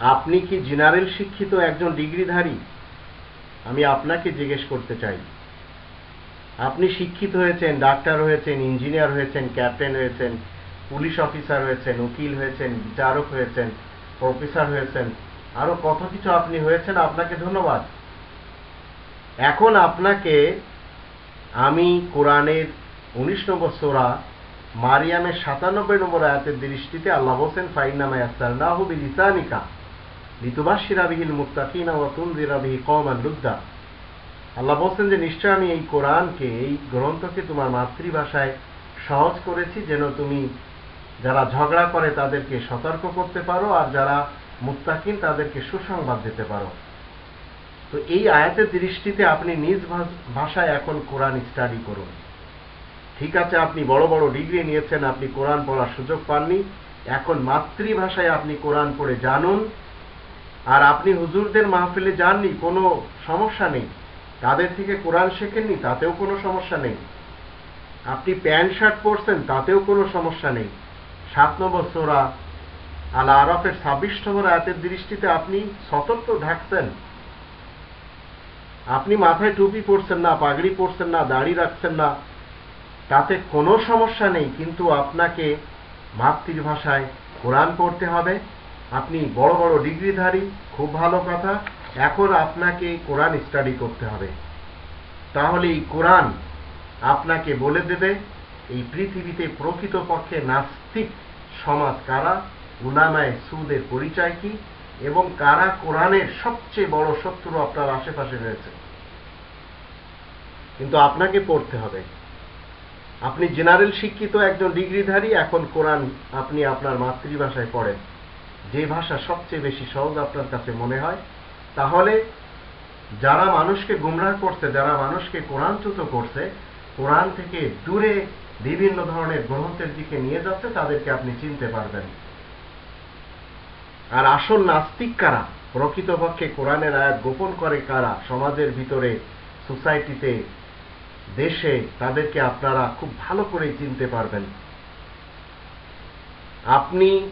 আপনি কি জেনারেল শিক্ষিত একজন ডিগ্রিধারী? আমি আপনাকে জিজ্ঞেস করতে চাই। আপনি শিক্ষিত হয়েছেন, ডাক্তার হয়েছেন, ইঞ্জিনিয়ার হয়েছেন, ক্যাপ্টেন হয়েছেন, পুলিশ অফিসার হয়েছেন, উকিল হয়েছেন, বিচারক হয়েছেন, প্রফেসর হয়েছেন। আরও কত কিছু আপনি হয়েছেন, আপনাকে ধন্যবাদ। এখন আপনাকে আমি কোরআনের উনিশ নম্বর সোরা মারিয়ামের সাতানব্বই নম্বর আয়াতের দৃষ্টিতে আল্লাহ হোসেন ফাইনামা আল্লাহ যে, নিশ্চয় আমি এই কোরআনকে, এই গ্রন্থকে তোমার মাতৃভাষায় সহজ করেছি, যেন তুমি যারা ঝগড়া করে তাদেরকে সতর্ক করতে পারো আর যারা মুত্তাকিন তাদেরকে সুসংবাদ দিতে পারো। তো এই আয়াতের দৃষ্টিতে আপনি নিজ ভাষায় এখন কোরআন স্টাডি করুন। ঠিক আছে, আপনি বড় বড় ডিগ্রি নিয়েছেন, আপনি কোরআন পড়ার সুযোগ পাননি। এখন মাতৃভাষায় আপনি কোরআন পড়ে জানুন। আর আপনি হুজুরদের মাহফিলে যাননি, কোনো সমস্যা নেই। তাদের থেকে কোরআন শেখেননি, তাতেও কোনো সমস্যা নেই। আপনি প্যান্ট, শার্ট পরছেন, তাতেও কোনো সমস্যা নেই। সাত নম্বর সোরা আল আরফের ছাব্বিশ নম্বর আয়াতের দৃষ্টিতে আপনি স্বতন্ত্র ঢাকছেন। আপনি মাথায় টুপি পরছেন না, পাগড়ি পরছেন না, দাড়ি রাখছেন না তাতে কোনো সমস্যা নেই, কিন্তু আপনাকে মাতৃভাষায় কোরআন পড়তে হবে। আপনি বড় বড় ডিগ্রিধারী, খুব ভালো কথা, এখন আপনাকে কোরআন স্টাডি করতে হবে। তাহলে এই কোরআন আপনাকে বলে দেবে, এই পৃথিবীতে প্রকৃতপক্ষে নাস্তিক সমাজ কারা, উলামায় সুদের পরিচয় কি, এবং কারা কোরআনের সবচেয়ে বড় শত্রু আপনার আশেপাশে রয়েছে। কিন্তু আপনাকে পড়তে হবে। আপনি জেনারেল শিক্ষিত একজন ডিগ্রিধারী, এখন কোরআন আপনি আপনার মাতৃভাষায় পড়েন। যে ভাষা সবচেয়ে বেশি সহজ আপনার কাছে মনে হয়, তাহলে যারা মানুষকে গুমরাহ করছে, যারা মানুষকে কোরআনচ্যুত করছে, কোরআন থেকে দূরে বিভিন্ন ধরনের গ্রন্থের দিকে নিয়ে যাচ্ছে, তাদেরকে আপনি চিনতে পারবেন। আর আসল নাস্তিক কারা? প্রকৃতপক্ষে কোরআনের আয়াত গোপন করে কারা? সমাজের ভিতরে, সোসাইটিতে দেশে তাদেরকে আপনারা খুব ভালো করে চিনতে পারবেন। আপনি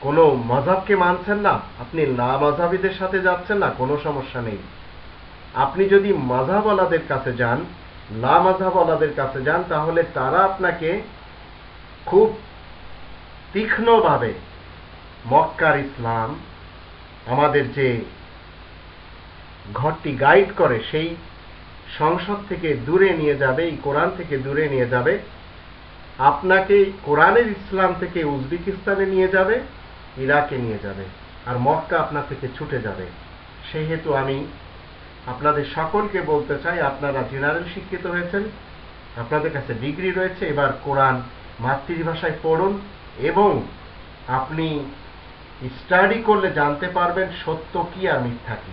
কোনো মজাবকে মানছেন না? আপনি না মজাবিদের সাথে যাচ্ছেন না? কোনো সমস্যা নেই। আপনি যদি মাঝাবলাদের কাছে যান না মাঝাবলাদের কাছে যান, তাহলে তারা আপনাকে খুব তীক্ষ্ণভাবে মক্কার ইসলাম, আমাদের যে ঘরটি গাইড করে, সেই সংসদ থেকে দূরে নিয়ে যাবে, এই কোরআন থেকে দূরে নিয়ে যাবে, আপনাকে কোরআনের ইসলাম থেকে উজবেকিস্তানে নিয়ে যাবে, ইরাকে নিয়ে যাবে, আর মক্কা আপনার থেকে ছুটে যাবে। সেই হেতু আমি আপনাদের সকলকে বলতে চাই, আপনারা জেনারেল শিক্ষিত হয়েছেন, আপনাদের কাছে ডিগ্রি রয়েছে, এবার কোরআন মাতৃভাষায় পড়ুন, এবং আপনি স্টাডি করলে জানতে পারবেন সত্য কি আর মিথ্যা কি।